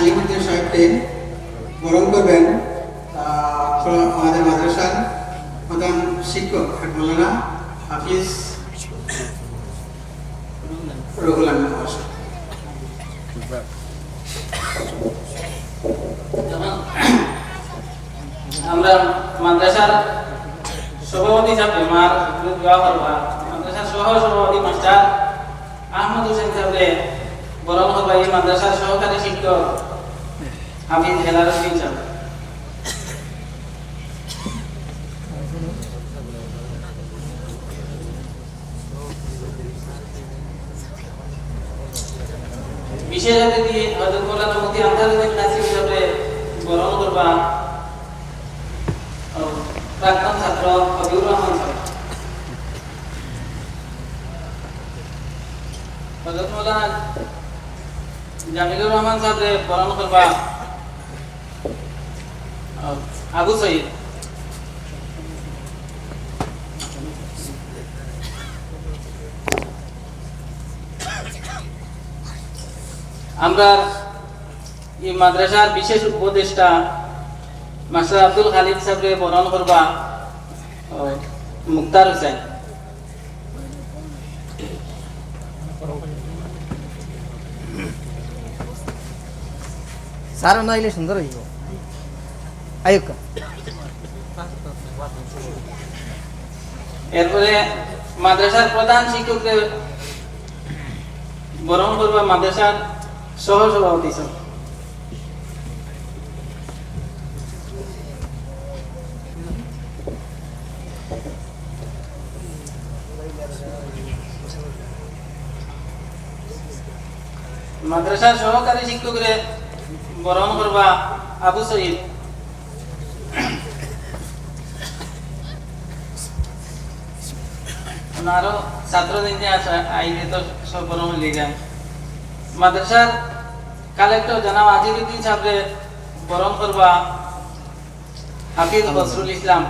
আলিমুদ্দিন সাহেবকে বরণ করবেন আমাদের মাদ্রাসার প্রধান শিক্ষক মৌলানা হাফিজ রঘুল আমিন মহাশয়। আমরা মাদ্রাসার সভাপতি হিসাবে মার দেওয়া করবা মাদ্রাসার সহ সভাপতি মাস্টার আহমদ হোসেন সাহেবরে বরণ করবা মাদ্রাসার সহকারী শিক্ষক হেলার উদ্দিন সাহেব বিশেষ অতিথি হজরত মৌলানা মুফতি আনসারুদ্দিন নাসির হিসাবে বরণ করবা। প্রাক্তন ছাত্র হবিউর রহমান সাহেব হজরত মৌলানা জামিলুর রহমান সাহেব বরণ করবা। আবু সঈদ আমরা এই মাদ্রাসার বিশেষ উপদেষ্টা মাস্টার আব্দুল খালিদ সাহেবকে বরণ করবা মুক্তার হোসেন। সার নাইলে সুন্দর হইব। আয়ুকা এরপরে মাদ্রাসার প্রধান শিক্ষকদের বরণ করবা মাদ্রাসার সহ সভাপতি সাহেব মাদ্রাসার সহকারী শিক্ষকরে বরণ করবা আবু সঈদ আরও ছাত্র দিন আছে আইলে তো লিয়ে যায় মাদ্রাসার কালেক্টর জানাব আজিরুদ্দিন সাহেবরে বরণ করবা হাফিজ বসরুল ইসলাম।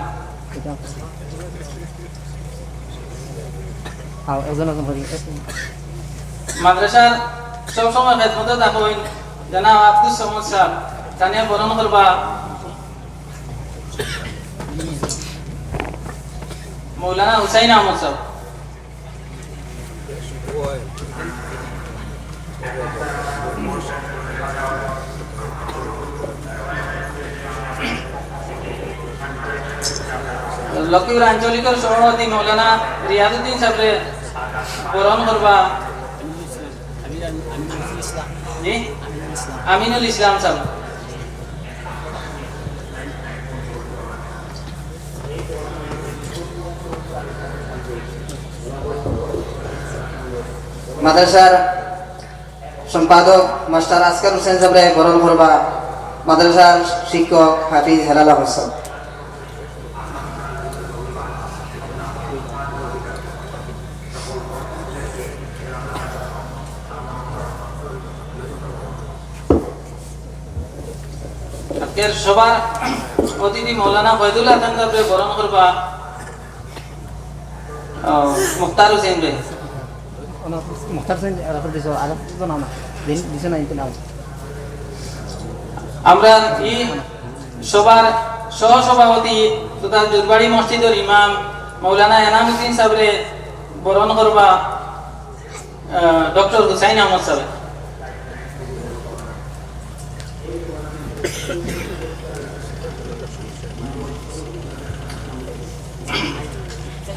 মাদ্রাসার সবসময় খেদমত থাকুন। জানাব আব্দুল সমদ সাহেব তানিয়া বরণ করবা। মৌলানা হুসাইন আহমদ সাহেব। লক্ষ্মীপুর আঞ্চলিকের সভাপতি মৌলানা রিয়াজুদ্দিন সাহেবরে বরণ করবা। আমিনুল ইসলাম। সাহেব মাদ্রাসার সম্পাদক মাস্টার আসকার হোসেন সাহেবরে বরণ করবা। মাদ্রাসার শিক্ষক হাফিজ হেলাল হোসেন আজকের সবার অতিথি মৌলানা হাসান সাহেবরে বরণ করবা। মুক্তার হোসেন রে আমরা এই সবার সহ সভাপতি তথা দুর্বাড়ি মসজিদের ইমাম মৌলানা এনামুদ্দিন সাহেবরে বরণ করবা ডক্টর হুসাইন আহমদ সাহেব।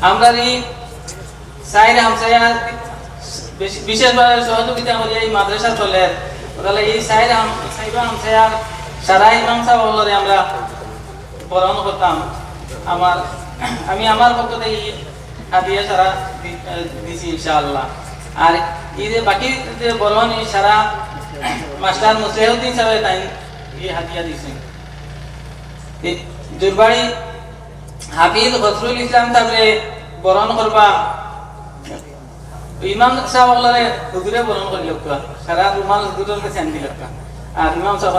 আমরা এই সাইড হামসায়া বিশেষভাবে সহযোগিতা করি এই মাদ্রাসা চলে, তাহলে এই সাইড সাইবা হামসায়ার সারা ইমাম সাহেব হলরে আমরা বরণ করতাম। আমার আমি আমার পক্ষ থেকে হাতিয়া সারা দিছি ইনশাআল্লাহ। আর এই যে বাকি যে বরণ, এই সারা মাস্টার মুসলিহউদ্দিন সাহেব তাই এই হাতিয়া দিছেন দুর্বাড়ি হাফিজ হসরুল ইসলাম সাহেবরে বরণ করবা। ইমাম সাহেব হুজুরে বরণ করি সারা রুমাল হুজুরের কাছে আনি আর ইমাম সাহেব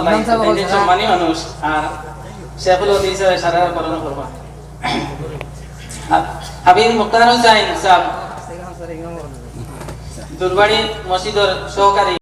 সম্মানী মানুষ আর শেখুল হদিস সারা বরণ করবা। মুক্তার সাহেব দুর্বাড়ি মসজিদের সহকারী